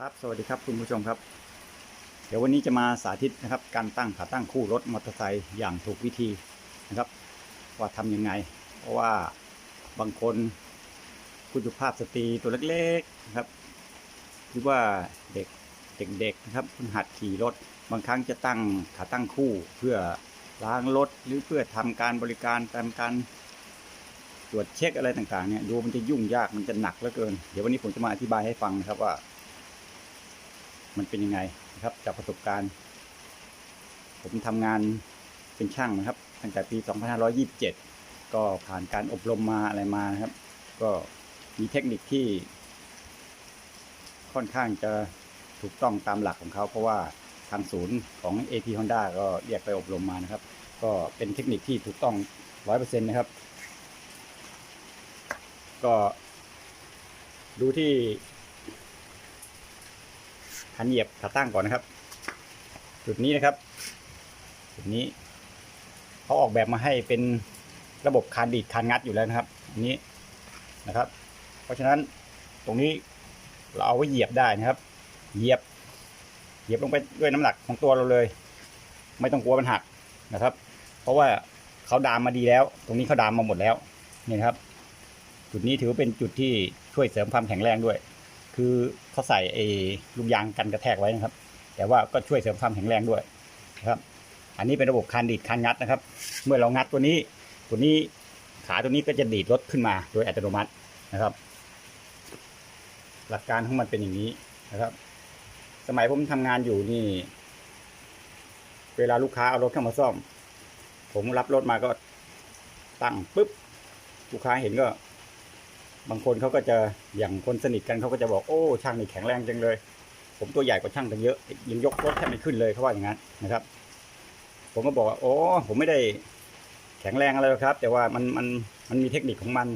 ครับสวัสดีครับคุณผู้ชมครับ เดี๋ยววันนี้จะมาสาธิตนะครับ การตั้งขาตั้งคู่รถมอเตอร์ไซค์อย่างถูกวิธีนะครับ ว่าทำยังไง เพราะว่าบางคนคุณสุภาพสตรีตัวเล็กๆนะครับหรือว่าเด็กเด็กๆนะครับเพิ่งหัดขี่รถ บางครั้งจะตั้งขาตั้งคู่เพื่อล้างรถหรือเพื่อทำการบริการทำการตรวจเช็คอะไรต่างๆเนี่ยดูมันจะยุ่งยากมันจะหนักเหลือเกิน เดี๋ยววันนี้ผมจะมาอธิบายให้ฟังนะครับว่า มันเป็นยังไงนะครับ จากประสบการณ์ ผมทำงานเป็นช่างนะครับ ตั้งแต่ปี 2527 ก็ผ่านการอบรมมาอะไรมานะครับ ก็มีเทคนิคที่ ค่อนข้างจะถูกต้องตามหลักของเขา เพราะว่าทางศูนย์ของ AP Honda ก็เรียกไปอบรมมานะครับ ก็เป็นเทคนิคที่ถูกต้อง100%นะครับ ก็ดูที่ คันเหยียบขาตั้งก่อนนะครับ จุดนี้นะครับจุดนี้เขาออกแบบมาให้เป็นระบบคานดีดคานงัดอยู่แล้วนะครับอันนี้นะครับ เพราะฉะนั้นตรงนี้เราเอาไว้เหยียบได้นะครับ เหยียบ เหยียบลงไปด้วยน้ำหนักของตัวเราเลย ไม่ต้องกลัวมันหักนะครับ เพราะว่าเขาดามมาดีแล้ว ตรงนี้เขาดามมาหมดแล้วนี่นะครับ จุดนี้ถือเป็นจุดที่ช่วยเสริมความแข็งแรงด้วย คือเขาใส่ไอ้ลูกยางกันกระแทกไว้นะครับ แต่ว่าก็ช่วยเสริมความแข็งแรงด้วยนะครับ อันนี้เป็นระบบคานดีดคานงัดนะครับ เมื่อเรางัดตัวนี้ตัวนี้ขาตัวนี้ก็จะดีดรถขึ้นมาโดยอัตโนมัตินะครับ หลักการของมันเป็นอย่างนี้นะครับ สมัยผมทำงานอยู่นี่ เวลาลูกค้าเอารถเข้ามาซ่อม ผมรับรถมาก็ตั้งปุ๊บลูกค้าเห็นก็ บางคนเขาก็จะอย่างคนสนิทกันเขาก็จะบอกโอ้ช่างนี่แข็งแรงจังเลย ผมตัวใหญ่กว่าช่างตั้งเยอะยังยกรถแทบไม่ขึ้นเลยเขาว่าอย่างนั้นนะครับ ผมก็บอกว่าโอ้ผมไม่ได้แข็งแรงอะไรหรอกครับ แต่ว่ามันมันมันมีเทคนิคของมัน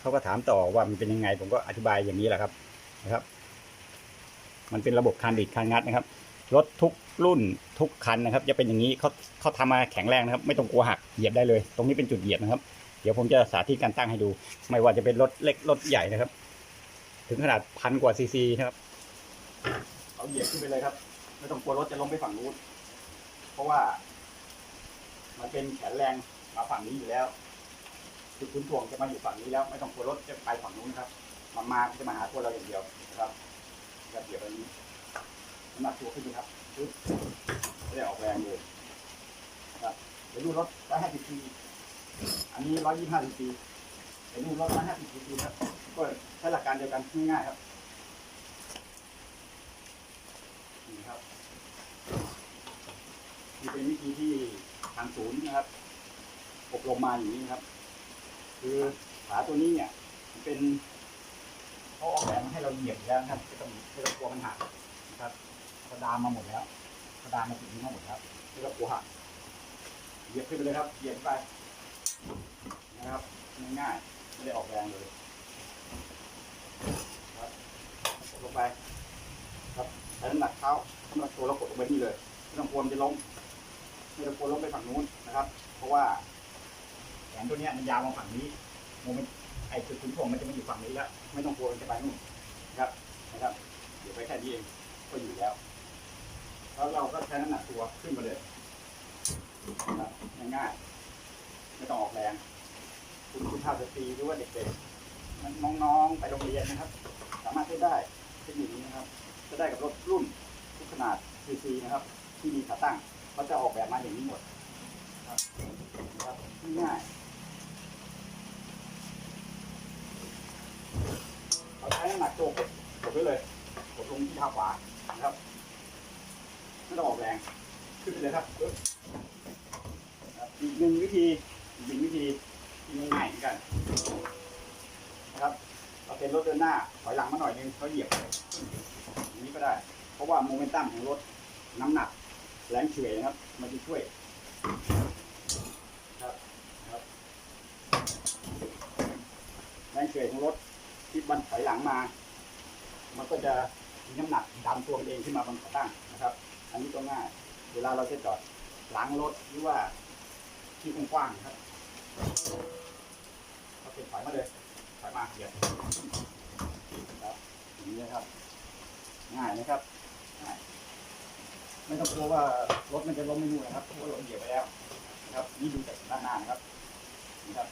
เขาก็ถามต่อว่ามันเป็นยังไง ผมก็อธิบายอย่างนี้แหละครับนะครับ มันเป็นระบบคานดีดคานงัดนะครับรถทุกรุ่นทุกคันนะครับ จะเป็นอย่างนี้เขาเขาทำมาแข็งแรงนะครับ ไม่ต้องกลัวหักเหยียบได้เลย ตรงนี้เป็นจุดเหยียบนะครับ เดี๋ยวผมจะสาธิตการตั้งให้ดู ไม่ว่าจะเป็นรถเล็กรถใหญ่นะครับ ถึงขนาดพันกว่าซีซีนะครับ เอาเหยียบขึ้นไปเลยครับ ไม่ต้องกลัวรถจะล้มไปฝั่งนู้น เพราะว่า มันเป็นแขนแรงมาฝั่งนี้อยู่แล้วจุดทุนถ่วงจะมาอยู่ฝั่งนี้แล้ว ไม่ต้องกลัวรถจะไปฝั่งนู้นนะครับมันมาจะมาหาตัวเราอย่างเดียวนะครับจะเหยียบแบบนี้น้ำหนักตัวขึ้นไปครับปึ๊บไม่ได้ออกแรงเลยนะครับเดี๋ยวดูรถได้ห้าสิบซี อันนี้ร้อยยี่ห้าซีซีเดี๋ยวดูรถร้อยห้าสิบซีซีครับ ก็ใช้หลักการเดียวกันง่ายๆครับ นี่ครับนี่เป็นวิธีที่ทางศูนย์นะครับ อบรมมาอย่างนี้ครับ คือขาตัวนี้เนี่ยมันเป็นเขาออกแบบมาให้เราเหยียบแล้วครับไม่ต้องไม่ต้องกลัวมันหักนะครับเขาดามมาหมดแล้วเขาดามมาถึงนี้มาหมดแล้วไม่ต้องกลัวหักเหยียบขึ้นไปเลยครับเหยียบไป นะครับง่ายๆไม่ได้ออกแรงเลยครับกดลงไป ครับใช้น้ำหนักเท้าน้ำหนักตัวเรากดลงไปนี่เลยไม่ต้องกลัวมันจะล้มไม่ต้องกลัวล้มไปฝั่งนู้นนะครับ เพราะว่าแขนตัวเนี้ยมันยาวมาฝั่งนี้โมเมนต์ไอ้จุดขุนถ่วงมันจะมาอยู่ฝั่งนี้แล้ว ไม่ต้องกลัวมันจะไปนู่นนะครับนะครับเดี๋ยวไปแค่นี้เองก็อยู่แล้วแล้วเราก็ใช้น้ำหนักตัวขึ้นมาเลยง่ายๆไม่ต้องออกแรง คุณคุณภาพสตรีหรือว่าเด็กๆน้องๆไปโรงเรียนนะครับ สามารถใช้ได้เทคนิคนี้นะครับ จะได้กับรถรุ่นทุกขนาดซีซีนะครับ ที่มีขาตั้งเขาจะออกแบบมาอย่างนี้หมดครับนะครับง่ายเราใช้น้ำหนักตัวกดกดไว้เลยกดลงที่เท้าขวานะครับไม่ต้องออกแรงขึ้นไปเลยครับอีกหนึ่งวิธีอีกหนึ่งวิธี ง่ายๆเหมือนกันนะครับเราเป็นรถเดินหน้าถอยหลังมาหน่อยนึงเขาเหยียบอย่างนี้ก็ได้ เพราะว่าโมเมนตัมของรถน้ำหนักแรงเฉื่อยนะครับ มันจะช่วยครับครับแรงเฉื่อยของรถที่มันถอยหลังมา มันก็จะมีน้ำหนักดันตัวเองขึ้นมาบนขาตั้งนะครับ อันนี้ก็ง่าย เวลาเราจะจอดหลังรถหรือว่าที่กว้างๆครับ เราเก็บถอยมาเลยถอยมาเดี๋ยวครับอย่างนี้นะครับ ง่ายนะครับง่ายไม่ต้องกลัวว่ารถมันจะล้มไม่นู่นนะครับเพราะว่าเราเหยียบไปแล้วนะครับ นี่ดูจากด้านหน้านะครับนะครับ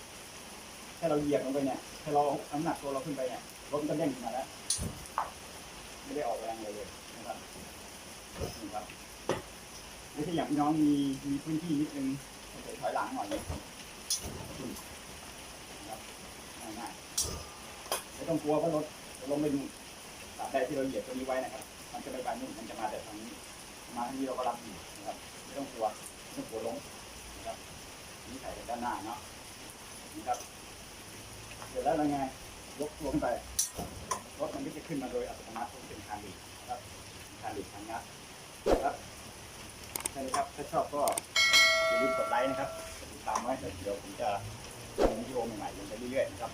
ถ้าเราเหยียบลงไปเนี่ยถ้าเราน้ำหนักตัวเราขึ้นไปเนี่ยรถมันก็เด้งขึ้นมาแล้วไม่ได้ออกแรงเลยเลยนะครับนี่ครับหรือถ้าอย่างพี่น้องมีมีพื้นที่นิดนึงเดี๋ยถอยหลังหน่อย นะครับง่ายๆไม่ต้องกลัวว่ารถจะล้มไปนู่นตราบใดที่เราเหยียบตัวนี้ไว้นะครับ มันจะไม่ไปนู่นมันจะมาแต่ทางนี้ มาทางนี้เราก็รับอยู่นะครับ ไม่ต้องกลัวไม่ต้องกลัวล้มนะครับนี่ใส่ด้านหน้าเนาะนี่ครับเสร็จแล้วเราไงยกตัวขึ้นไปรถมันก็จะขึ้นมาโดยอัตโนมัติเพราะมันเป็นคานดีนะครับคานดีดคานงัดนะครับใช่ไหมครับถ้าชอบก็อย่าลืมกดไลค์นะครับ ติดตามไว้เดี๋ยวผมจะลงวิดีโอใหม่ๆลงไปเรื่อยๆนะครับ